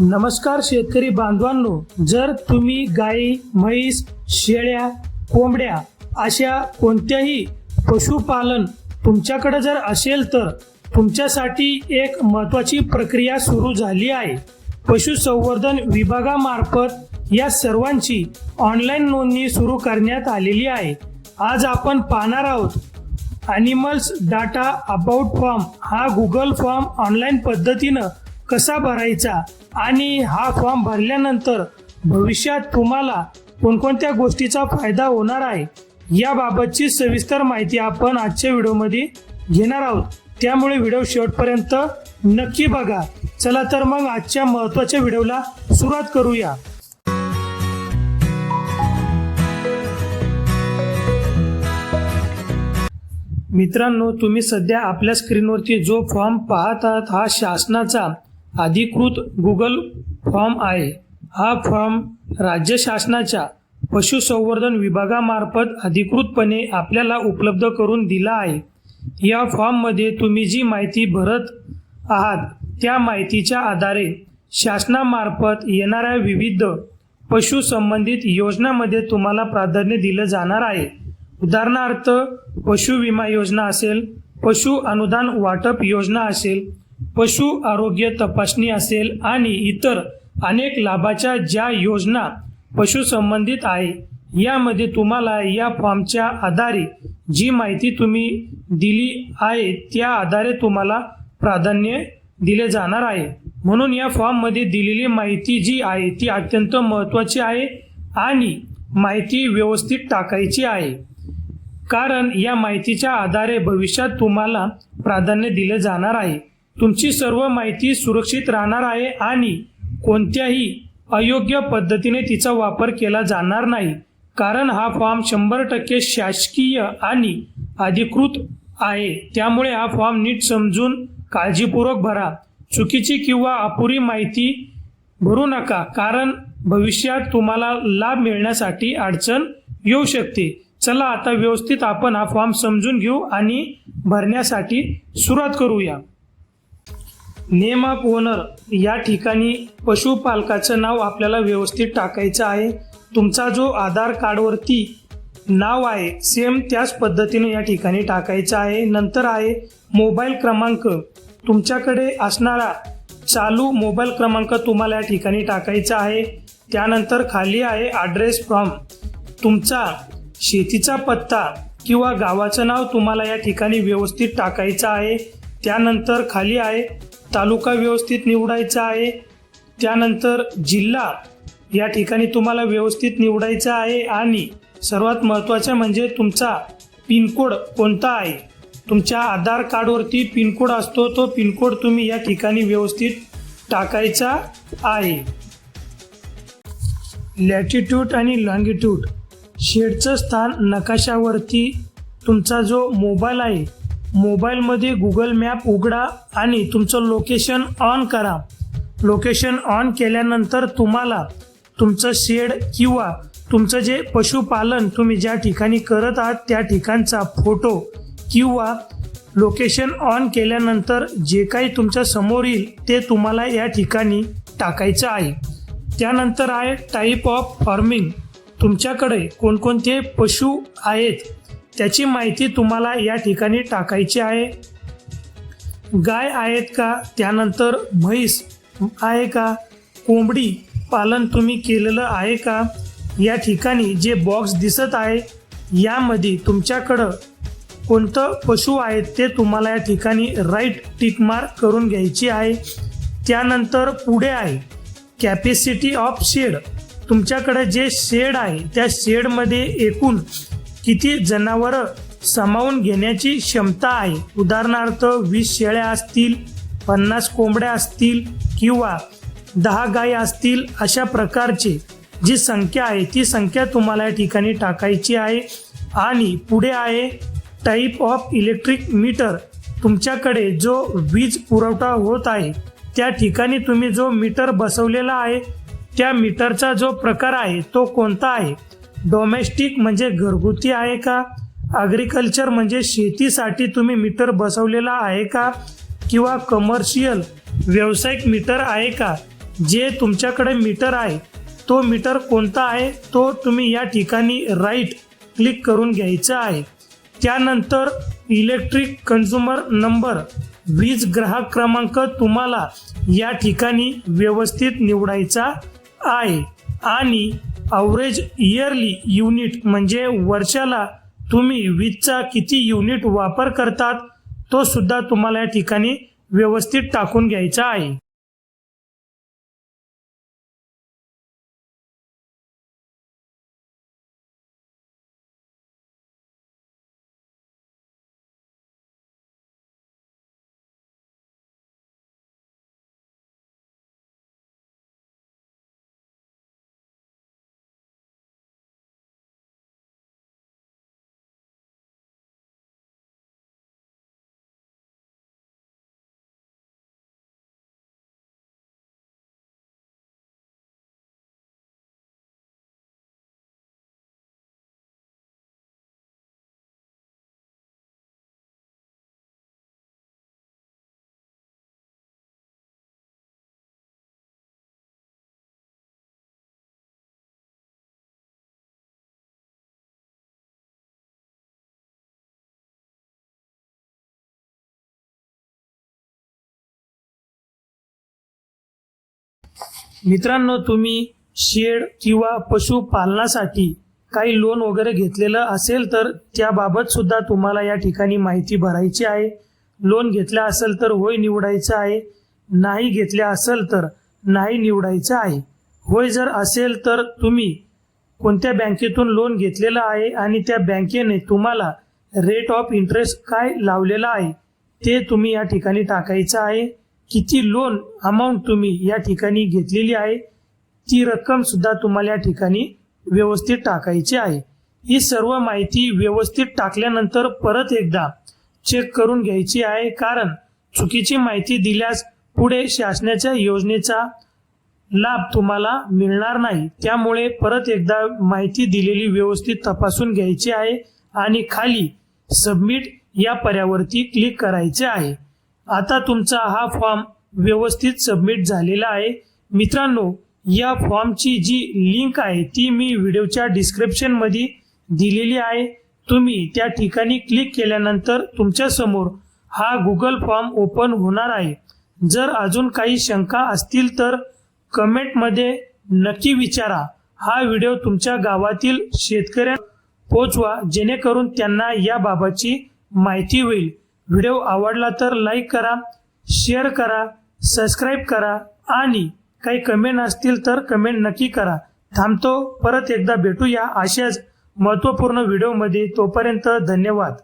नमस्कार शेतकरी बांधवांनो जर तुम्ही गाई म्हैस शेळ्या कोंबड्या अशा कोणत्याही पशुपालन तुमच्याकडे जर असेल तर तुमच्यासाठी एक महत्त्वाची प्रक्रिया सुरू झाली आहे. पशुसंवर्धन विभागामार्फत या सर्वांची ऑनलाईन नोंदणी सुरू करण्यात आलेली आहे. आज आपण पाहणार आहोत ॲनिमल्स डाटा अबाउट फॉर्म हा गुगल फॉर्म ऑनलाईन पद्धतीनं कसा भरायचा? आणि हा फॉर्म भरल्यानंतर भविष्यात तुम्हाला कोणकोणत्या गोष्टीचा फायदा होणार आहे याबाबतची सविस्तर माहिती आपण आजच्या व्हिडिओमध्ये घेणार आहोत. त्यामुळे व्हिडिओ शेवटपर्यंत नक्की बघा. चला तर मग आजच्या महत्त्वाच्या व्हिडिओला सुरुवात करूया. मित्रांनो तुम्ही सध्या आपल्या स्क्रीनवरती जो फॉर्म पाहत आहात हा शासनाचा अधिकृत गुगल फॉर्म आहे. हा फॉर्म राज्य शासनाच्या पशुसंवर्धन विभागामार्फत अधिकृतपणे आपल्याला उपलब्ध करून दिला आहे. या फॉर्ममध्ये तुम्ही जी माहिती भरत आहात त्या माहितीच्या आधारे शासनामार्फत येणाऱ्या विविध पशुसंबंधित योजनामध्ये तुम्हाला प्राधान्य दिलं जाणार आहे. उदाहरणार्थ पशु विमा योजना असेल पशु अनुदान वाटप योजना असेल पशु आरोग्य तपासणी असेल आणि इतर अनेक लाभाच्या ज्या योजना पशुसंबंधित आहे यामध्ये तुम्हाला या फॉर्मच्या आधारे जी माहिती तुम्ही दिली आहे त्या आधारे तुम्हाला प्राधान्य दिले जाणार आहे. म्हणून या फॉर्ममध्ये दिलेली माहिती जी आहे ती अत्यंत महत्त्वाची आहे आणि माहिती व्यवस्थित टाकायची आहे. कारण या माहितीच्या आधारे भविष्यात तुम्हाला प्राधान्य दिले जाणार आहे. तुमची सर्व माहिती सुरक्षित राहणार आहे आणि कोणत्याही अयोग्य पद्धतीने तिचा वापर केला जाणार नाही. कारण हा फॉर्म शंभर टक्के शासकीय आणि अधिकृत आहे. त्यामुळे हा फॉर्म नीट समजून काळजीपूर्वक भरा. चुकीची किंवा अपुरी माहिती भरू नका कारण भविष्यात तुम्हाला लाभ मिळण्यासाठी अडचण येऊ शकते. चला आता व्यवस्थित आपण हा फॉर्म समजून घेऊ आणि भरण्यासाठी सुरुवात करूया. नेम ऑफ ओनर या ठिकाणी पशुपालकाचं नाव आपल्याला व्यवस्थित टाकायचं आहे. तुमचा जो आधार कार्डवरती नाव आहे सेम त्याच पद्धतीने या ठिकाणी टाकायचं आहे. नंतर आहे मोबाईल क्रमांक. तुमच्याकडे असणारा चालू मोबाईल क्रमांक तुम्हाला या ठिकाणी टाकायचा आहे. त्यानंतर खाली आहे ॲड्रेस फ्रॉम तुमचा शेतीचा पत्ता किंवा गावाचं नाव तुम्हाला या ठिकाणी व्यवस्थित टाकायचं आहे. त्यानंतर खाली आहे तालुका व्यवस्थित निवडायचा आहे. त्यानंतर जिल्हा या ठिकाणी तुम्हाला व्यवस्थित निवडायचा आहे आणि सर्वात महत्त्वाचं म्हणजे तुमचा पिनकोड कोणता आहे? तुमच्या आधार कार्डवरती पिनकोड असतो तो पिनकोड तुम्ही या ठिकाणी व्यवस्थित टाकायचा आहे. लॅटिट्यूड आणि लॉंगिट्यूड. शेडचं स्थान नकाशावरती तुमचा जो मोबाईल आहे मोबाईलमध्ये गुगल मॅप उघडा आणि तुमचं लोकेशन ऑन करा. लोकेशन ऑन केल्यानंतर तुम्हाला तुमचं शेड किंवा तुमचं जे पशुपालन तुम्ही ज्या ठिकाणी करत आहात त्या ठिकाणचा फोटो किंवा लोकेशन ऑन केल्यानंतर जे काही तुमच्यासमोर येईल ते तुम्हाला या ठिकाणी टाकायचं आहे. त्यानंतर आहे टाईप ऑफ फार्मिंग तुमच्याकडे कोणकोणते पशु आहेत? त्याची माहिती तुम्हाला या ठिकाणी टाकायची आहे. गाय आहेत का? त्यानंतर म्हैस आहे का? कोंबडी पालन तुम्ही केलेलं आहे का? या ठिकाणी जे बॉक्स दिसत आहे यामध्ये तुमच्याकडं कोणतं पशु आहेत ते तुम्हाला या ठिकाणी राईट टिकमार करून घ्यायची आहे. त्यानंतर पुढे आहे कॅपॅसिटी ऑफ शेड तुमच्याकडे जे शेड आहे त्या शेडमध्ये एकूण किती जनावरं सामावून घेण्याची क्षमता आहे? उदाहरणार्थ वीस शेळ्या असतील पन्नास कोंबड्या असतील किंवा दहा गाय असतील अशा प्रकारची जी संख्या आहे ती संख्या तुम्हाला या ठिकाणी टाकायची आहे. आणि पुढे आहे टाईप ऑफ इलेक्ट्रिक मीटर तुमच्याकडे जो वीज पुरवठा होत आहे त्या ठिकाणी तुम्ही जो मीटर बसवलेला आहे त्या मीटरचा जो प्रकार आहे तो कोणता आहे? डोमेस्टिक म्हणजे घरगुती आहे का? ॲग्रिकल्चर म्हणजे शेतीसाठी तुम्ही मीटर बसवलेला आहे का? किंवा कमर्शियल व्यावसायिक मीटर आहे का? जे तुमच्याकडे मीटर आहे तो मीटर कोणता आहे? तो तुम्ही या ठिकाणी राईट क्लिक करून घ्यायचा आहे. त्यानंतर इलेक्ट्रिक कन्झ्युमर नंबर वीज ग्राहक क्रमांक तुम्हाला या ठिकाणी व्यवस्थित निवडायचा आहे. आणि अवरेज इयरली युनिट म्हणजे वर्षाला तुम्ही वीजचा किती युनिट वापर करतात तो सुद्धा तुम्हाला या ठिकाणी व्यवस्थित टाकून घ्यायचा आहे. मित्रांनो तुम्ही शेड किंवा पशुपालनासाठी काही लोन वगैरे घेतलेलं असेल तर त्याबाबत सुद्धा तुम्हाला या ठिकाणी माहिती भरायची आहे. लोन घेतलं असेल तर होय निवडायचं आहे. नाही घेतले असेल तर नाही निवडायचं आहे. होय जर असेल तर तुम्ही कोणत्या बँकेतून लोन घेतलेलं आहे आणि त्या बँकेने तुम्हाला रेट ऑफ इंटरेस्ट काय लावलेला आहे ते तुम्ही या ठिकाणी टाकायचं आहे. किती लोन अमाऊंट तुम्ही या ठिकाणी घेतलेली आहे ती रक्कम सुद्धा तुम्हाला या ठिकाणी व्यवस्थित टाकायची आहे. ही सर्व माहिती व्यवस्थित टाकल्यानंतर परत एकदा चेक करून घ्यायची आहे कारण चुकीची माहिती दिल्यास पुढे शासनाच्या योजनेचा लाभ तुम्हाला मिळणार नाही. त्यामुळे परत एकदा माहिती दिलेली व्यवस्थित तपासून घ्यायची आहे आणि खाली सबमिट या पर्यावरती क्लिक करायचे आहे. आता तुमचा हा फॉर्म व्यवस्थित सबमिट झालेला आहे. मित्रांनो या फॉर्मची जी लिंक आहे ती मी व्हिडिओच्या डिस्क्रिप्शनमध्ये दिलेली आहे. तुम्ही त्या ठिकाणी क्लिक केल्यानंतर तुमच्यासमोर हा गुगल फॉर्म ओपन होणार आहे. जर अजून काही शंका असतील तर कमेंटमध्ये नक्की विचारा. हा व्हिडिओ तुमच्या गावातील शेतकऱ्या पोचवा जेणेकरून त्यांना याबाबतची माहिती होईल. व्हिडिओ आवडला तर लाईक करा शेअर करा सबस्क्राईब करा आणि काही कमेंट असतील तर कमेंट नक्की करा. थांबतो परत एकदा भेटूया अशाच महत्त्वपूर्ण व्हिडिओमध्ये. तोपर्यंत धन्यवाद.